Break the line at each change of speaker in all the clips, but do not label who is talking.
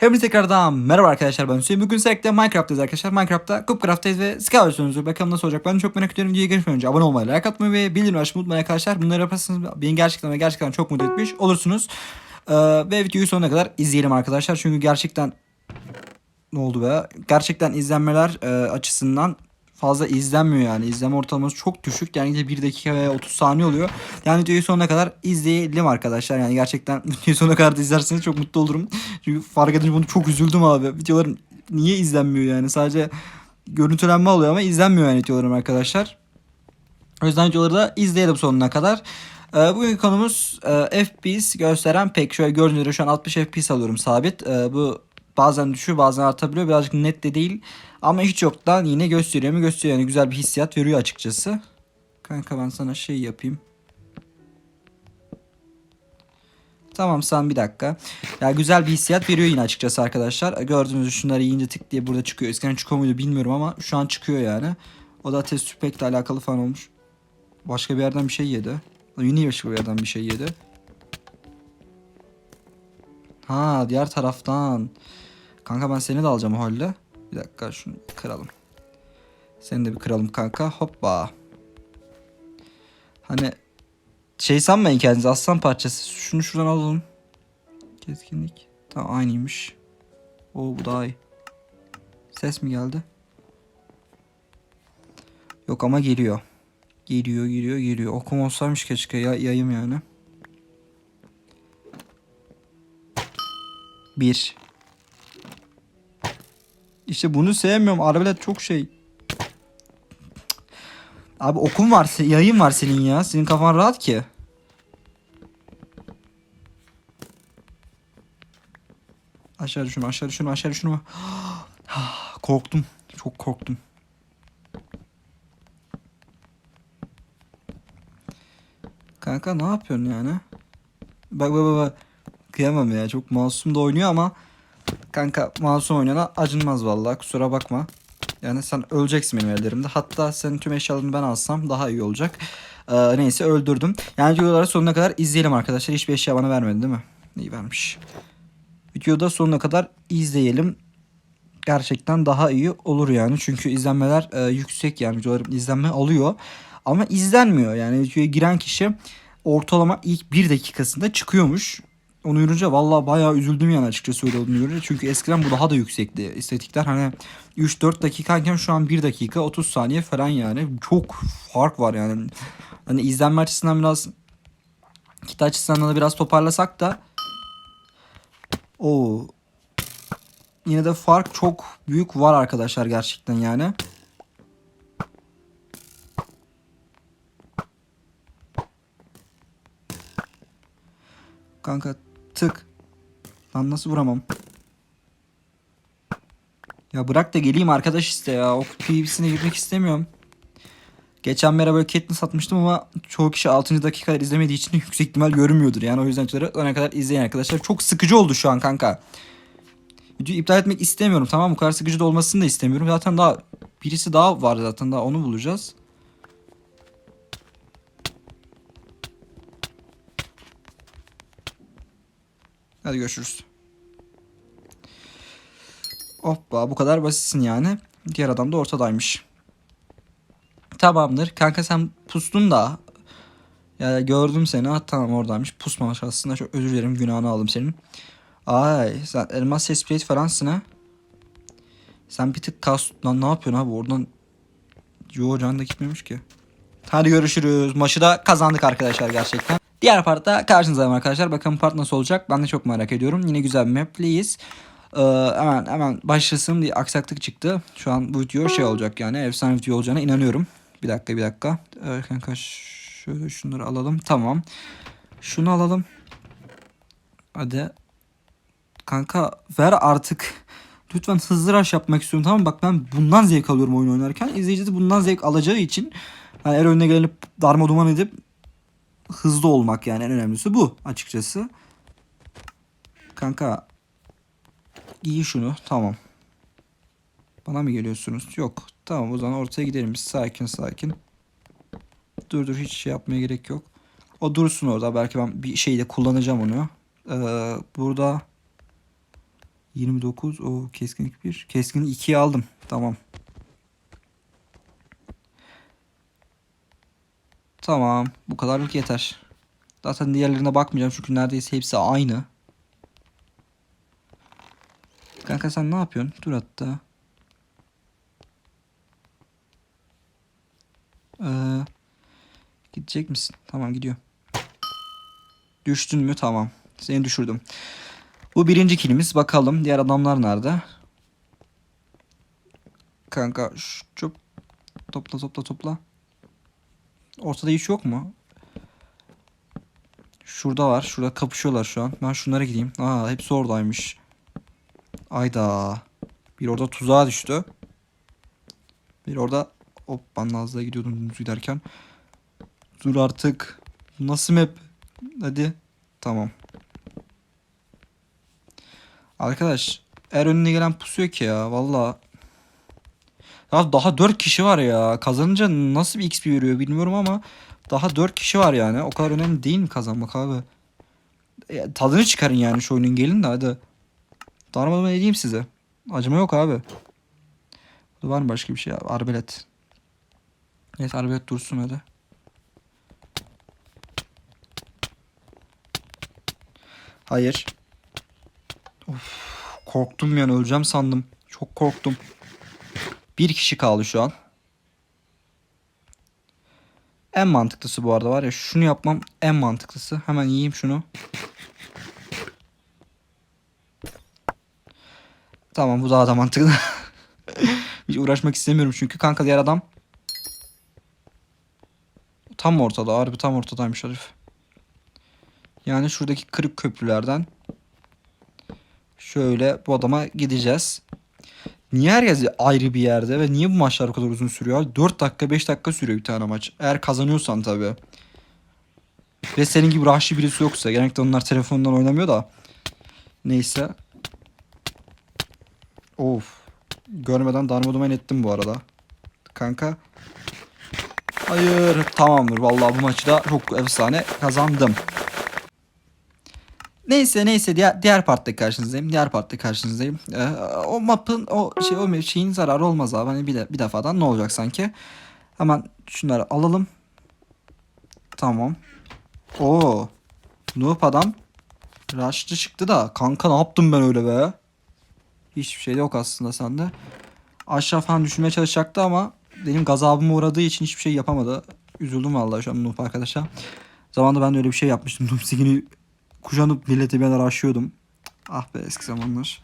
Hepinize tekrardan merhaba arkadaşlar ben Hüseyin. Bugün sürekli Minecraft'tayız arkadaşlar. Minecraft'ta Cupcraft'tayız ve Sky versiyonunuzu bakalım nasıl olacak. Ben çok merak ediyorum. Videoya geçmeden önce abone olmayı, like atmayı ve bildirim açmayı unutmayın arkadaşlar. Bunları yaparsanız beni gerçekten ve gerçekten çok mutlu etmiş olursunuz. Ee, ve videoyu sonuna kadar izleyelim arkadaşlar. Çünkü gerçekten ne oldu be? Gerçekten izlenmeler e, açısından fazla izlenmiyor yani. İzleme ortalaması çok düşük. Yani de 1 dakika veya 30 saniye oluyor. Yani videoyu sonuna kadar izleyelim arkadaşlar. Yani gerçekten videoyu sonuna kadar da izlerseniz çok mutlu olurum. Çünkü fark edince bunu çok üzüldüm abi. Videolarım niye izlenmiyor yani? Sadece görüntülenme oluyor ama izlenmiyor yani videolarım arkadaşlar. O yüzden videoları da izleyelim sonuna kadar. Ee, bugünkü konumuz e, FPS gösteren pek. Şöyle gördüğünüz üzere şu an 60 FPS alıyorum sabit. Ee, bu bazen düşüyor bazen artabiliyor. Birazcık net de değil. Ama hiç yoktan yine gösteriyor mu gösteriyor. Yani güzel bir hissiyat veriyor açıkçası. Kanka ben sana şey yapayım. Tamam sen bir dakika. Ya güzel bir hissiyat veriyor yine açıkçası arkadaşlar. Gördüğünüz şunları yiyince tık diye burada çıkıyor. Eskiden çıkıyor muydu bilmiyorum ama şu an çıkıyor yani. O da test tüpekle alakalı falan olmuş. Başka bir yerden bir şey yedi. Yine başka bir yerden bir şey yedi. Ha diğer taraftan. Kanka ben seni de alacağım o. Bir dakika şunu kıralım. Seni de bir kıralım kanka. Hoppa. Hani şey sanmayın kendinize aslan parçası. Şunu şuradan alalım. Keskinlik. Tamam aynıymış. O bu daha iyi. Ses mi geldi? Yok ama geliyor. Geliyor geliyor geliyor. Okum olsaymış keşke ya, yayım yani. Bir. İşte bunu sevmiyorum. Arbelet çok şey. Abi okun var, yayın var senin ya. Senin kafan rahat ki. Aşağı düşün, aşağı düşün, aşağı düşün. korktum. Çok korktum. Kanka ne yapıyorsun yani? Bak bak bak bak. Kıyamam ya. Çok masum da oynuyor ama kanka masum oynayana acınmaz vallahi. Kusura bakma. Yani sen öleceksin benim ellerimde. Hatta senin tüm eşyalarını ben alsam daha iyi olacak. Ee, neyse öldürdüm. Yani videoları sonuna kadar izleyelim arkadaşlar. Hiçbir eşya bana vermedi değil mi? İyi vermiş. Videoda sonuna kadar izleyelim. Gerçekten daha iyi olur yani. Çünkü izlenmeler e, yüksek yani videolarım izlenme alıyor. Ama izlenmiyor yani videoya giren kişi ortalama ilk bir dakikasında çıkıyormuş. Onu görünce vallahi bayağı üzüldüm yani açıkçası öyle olduğunu görünce. Çünkü eskiden bu daha da yüksekti. İstatikler hani 3-4 dakikayken şu an 1 dakika 30 saniye falan yani. Çok fark var yani. Hani izlenme açısından biraz kitle açısından da biraz toparlasak da o yine de fark çok büyük var arkadaşlar gerçekten yani. Kanka tık. Lan nasıl vuramam? Ya bırak da geleyim arkadaş işte ya. O PvP'sine girmek istemiyorum. Geçen merhaba böyle satmıştım ama çoğu kişi 6. dakikada izlemediği için yüksek ihtimal görünmüyordur. Yani o yüzden öne kadar izleyin arkadaşlar. Çok sıkıcı oldu şu an kanka. Videoyu iptal etmek istemiyorum tamam Bu kadar sıkıcı da olmasını da istemiyorum. Zaten daha birisi daha var zaten daha onu bulacağız. Hadi görüşürüz. Hoppa bu kadar basitsin yani. Diğer adam da ortadaymış. Tamamdır. Kanka sen pustun da. Ya gördüm seni. Ha, tamam oradaymış. Pusmamış aslında. Çok özür dilerim. Günahını aldım senin. Ay sen elmas ses plate falansın ha. Sen bir tık kas... Lan ne yapıyorsun abi oradan... Yo can da gitmemiş ki. Hadi görüşürüz. Maçı da kazandık arkadaşlar gerçekten. Diğer partta karşınızdayım arkadaşlar. Bakalım part nasıl olacak ben de çok merak ediyorum. Yine güzel bir map'liyiz. Ee, hemen hemen başlasın diye aksaklık çıktı. Şu an bu video şey olacak yani efsane video olacağına inanıyorum. Bir dakika bir dakika. Ee, kanka şöyle şunları alalım. Tamam. Şunu alalım. Hadi. Kanka ver artık. Lütfen hızlı rush yapmak istiyorum tamam mı? Bak ben bundan zevk alıyorum oyun oynarken. İzleyici de bundan zevk alacağı için yani her önüne gelip darma duman edip hızlı olmak yani en önemlisi bu açıkçası. Kanka giy şunu tamam. Bana mı geliyorsunuz? Yok. Tamam o zaman ortaya gidelim biz sakin sakin. Dur dur hiç şey yapmaya gerek yok. O dursun orada belki ben bir şeyde kullanacağım onu. Ee, burada 29 o keskinlik 1. Keskinlik 2'yi aldım. Tamam. Tamam. Bu kadarlık yeter. Zaten diğerlerine bakmayacağım çünkü neredeyse hepsi aynı. Kanka sen ne yapıyorsun? Dur hatta. Ee, gidecek misin? Tamam gidiyor. Düştün mü? Tamam. Seni düşürdüm. Bu birinci kilimiz. Bakalım diğer adamlar nerede? Kanka şu topla topla topla. Ortada hiç yok mu? Şurada var. Şurada kapışıyorlar şu an. Ben şunlara gideyim. Aa hepsi oradaymış. Ayda. Bir orada tuzağa düştü. Bir orada hop ben Nazlı'ya gidiyordum giderken. Dur artık. Nasıl map? Hadi. Tamam. Arkadaş eğer önüne gelen pusuyor ki ya valla. Ya daha 4 kişi var ya. Kazanınca nasıl bir XP veriyor bilmiyorum ama daha 4 kişi var yani. O kadar önemli değil mi kazanmak abi? E, tadını çıkarın yani şu oyunun gelin de hadi. Darmadan edeyim size. Acıma yok abi. Burada var mı başka bir şey? Arbelet. Evet arbelet dursun hadi. Hayır. Of, korktum yani öleceğim sandım. Çok korktum. Bir kişi kaldı şu an. En mantıklısı bu arada var ya şunu yapmam en mantıklısı. Hemen yiyeyim şunu. Tamam bu daha da mantıklı. Hiç uğraşmak istemiyorum çünkü kanka diğer adam tam ortada harbi tam ortadaymış herif. Yani şuradaki kırık köprülerden şöyle bu adama gideceğiz. Niye herkes ayrı bir yerde ve niye bu maçlar o kadar uzun sürüyor? 4 dakika 5 dakika sürüyor bir tane maç. Eğer kazanıyorsan tabii. Ve senin gibi rahşi birisi yoksa. Genellikle onlar telefondan oynamıyor da. Neyse. Of. Görmeden darmaduman ettim bu arada. Kanka. Hayır. Tamamdır. Vallahi bu maçı da çok efsane kazandım. Neyse neyse diğer, diğer partta karşınızdayım. Diğer partta karşınızdayım. Ee, o map'ın o şey o şeyin zararı olmaz abi. Hani bir, de, bir defadan ne olacak sanki. Hemen şunları alalım. Tamam. Oo. Noob adam. Rush'lı çıktı da. Kanka ne yaptım ben öyle be? Hiçbir şey yok aslında sende. Aşağı falan düşürmeye çalışacaktı ama benim gazabıma uğradığı için hiçbir şey yapamadı. Üzüldüm vallahi şu an Noob arkadaşa. Zamanında ben de öyle bir şey yapmıştım. Noob skin'i kuşanıp millete bir ara aşıyordum. Ah be eski zamanlar.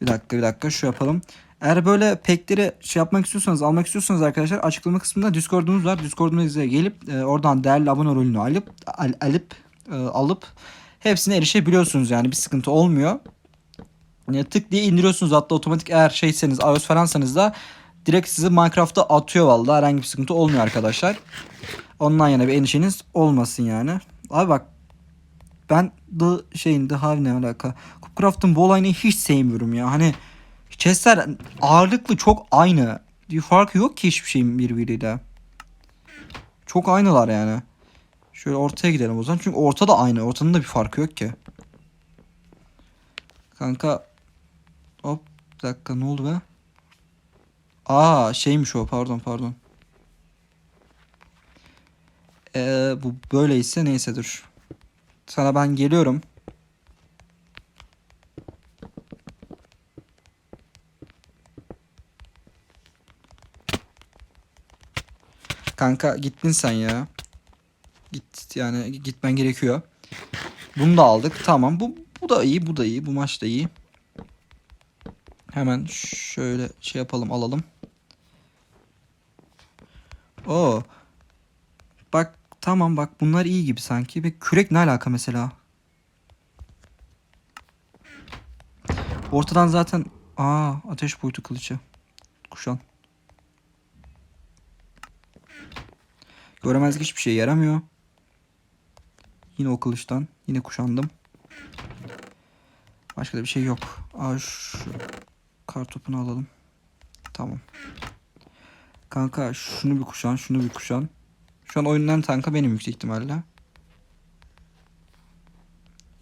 Bir dakika bir dakika şu yapalım. Eğer böyle pekleri şey yapmak istiyorsanız almak istiyorsanız arkadaşlar açıklama kısmında Discord'umuz var. Discord'umuza gelip e, oradan değerli abone rolünü alıp al, alıp e, alıp hepsine erişebiliyorsunuz yani bir sıkıntı olmuyor. Yani tık diye indiriyorsunuz hatta otomatik eğer şeyseniz iOS falansanız da direkt sizi Minecraft'a atıyor vallahi herhangi bir sıkıntı olmuyor arkadaşlar. Ondan yana bir endişeniz olmasın yani. Abi bak ben The şeyin The Hive ne alaka? Craft'ın bu olayını hiç sevmiyorum ya. Hani chestler ağırlıklı çok aynı. Bir farkı yok ki hiçbir şeyin birbiriyle. Çok aynılar yani. Şöyle ortaya gidelim o zaman. Çünkü ortada aynı. Ortanın da bir farkı yok ki. Kanka. Hop. Bir dakika ne oldu be? Aa şeymiş o pardon pardon. Ee, bu böyleyse neyse dur. Sana ben geliyorum. Kanka gittin sen ya. Git yani gitmen gerekiyor. Bunu da aldık. Tamam. Bu bu da iyi, bu da iyi. Bu maç da iyi. Hemen şöyle şey yapalım, alalım. Oo. Bak tamam bak bunlar iyi gibi sanki. Ve kürek ne alaka mesela? Ortadan zaten aa ateş boyutu kılıcı. Kuşan. Göremezlik hiçbir şey yaramıyor. Yine o kılıçtan. Yine kuşandım. Başka da bir şey yok. Aa şu kar topunu alalım. Tamam. Kanka şunu bir kuşan, şunu bir kuşan. Şu an oyundan tanka benim yüksek ihtimalle.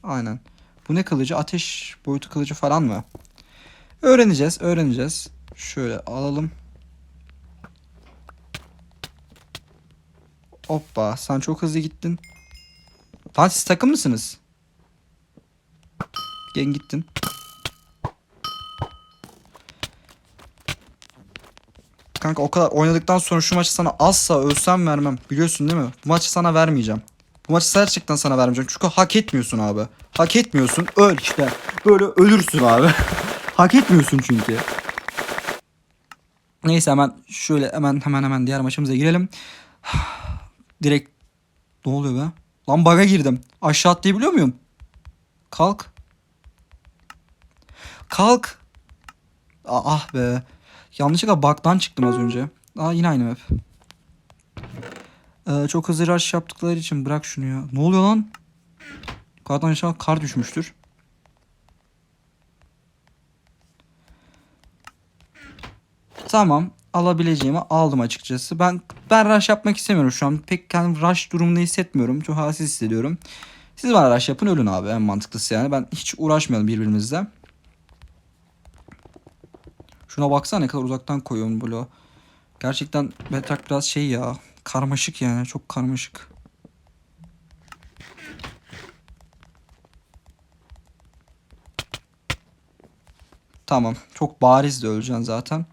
Aynen. Bu ne kılıcı? Ateş boyutu kılıcı falan mı? Öğreneceğiz, öğreneceğiz. Şöyle alalım. Hoppa sen çok hızlı gittin. Lan siz takım mısınız? Gel gittin. Kanka o kadar oynadıktan sonra şu maçı sana asla ölsem vermem. Biliyorsun değil mi? Bu maçı sana vermeyeceğim. Bu maçı gerçekten sana vermeyeceğim. Çünkü hak etmiyorsun abi. Hak etmiyorsun. Öl işte. Böyle ölürsün abi. hak etmiyorsun çünkü. Neyse hemen şöyle hemen hemen hemen diğer maçımıza girelim. Direkt ne oluyor be? Lan bug'a girdim. Aşağı atlayabiliyor muyum? Kalk. Kalk. Ah be. Yanlışlıkla bug'dan çıktım az önce. Aa yine aynı map. Ee, çok hızlı rush yaptıkları için bırak şunu ya. Ne oluyor lan? Kardan aşağı kar düşmüştür. Tamam. Alabileceğimi aldım açıkçası. Ben ben rush yapmak istemiyorum şu an. Pek kendim rush durumunda hissetmiyorum. Çok halsiz hissediyorum. Siz bana rush yapın ölün abi en mantıklısı yani. Ben hiç uğraşmayalım birbirimizle. Şuna baksana ne kadar uzaktan koyuyorum bloğu. Gerçekten Bedrock biraz şey ya. Karmaşık yani. Çok karmaşık. Tamam. Çok bariz de öleceksin zaten.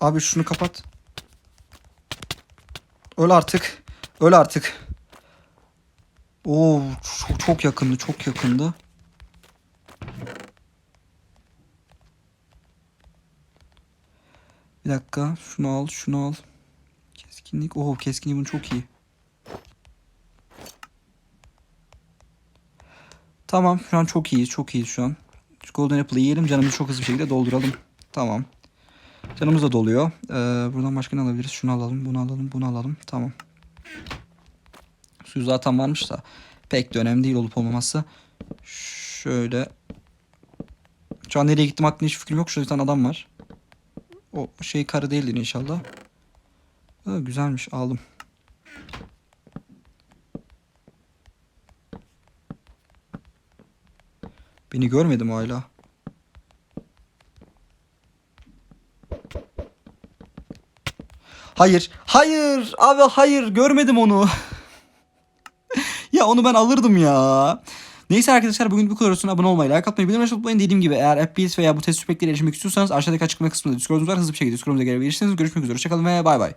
Abi şunu kapat. Öl artık. Öl artık. Oo çok, çok yakındı. Çok yakındı. Bir dakika. Şunu al. Şunu al. Keskinlik. Oo keskinlik bunun çok iyi. Tamam. Şu an çok iyi. Çok iyi şu an. Şu Golden Apple'ı yiyelim. Canımızı çok hızlı bir şekilde dolduralım. Tamam. Canımız da doluyor. Ee, buradan başka ne alabiliriz? Şunu alalım. Bunu alalım. Bunu alalım. Tamam. Suyu zaten varmış da pek de önemli değil olup olmaması. Şöyle. Şu an nereye gittim hakkında hiç fikrim yok. Şurada bir tane adam var. O şey karı değildir inşallah. Ha, güzelmiş aldım. Beni görmedim hala. Hayır. Hayır. Abi hayır. Görmedim onu. ya onu ben alırdım ya. Neyse arkadaşlar bugün bu kadar olsun. Abone olmayı, like atmayı, bildirim açmayı. Dediğim gibi eğer FPS veya bu test süpekleri erişmek istiyorsanız aşağıdaki açıklama kısmında Discord'umuz var. Hızlı bir şekilde Discord'umuza gelebilirsiniz. Görüşmek üzere. Hoşçakalın ve bay bay.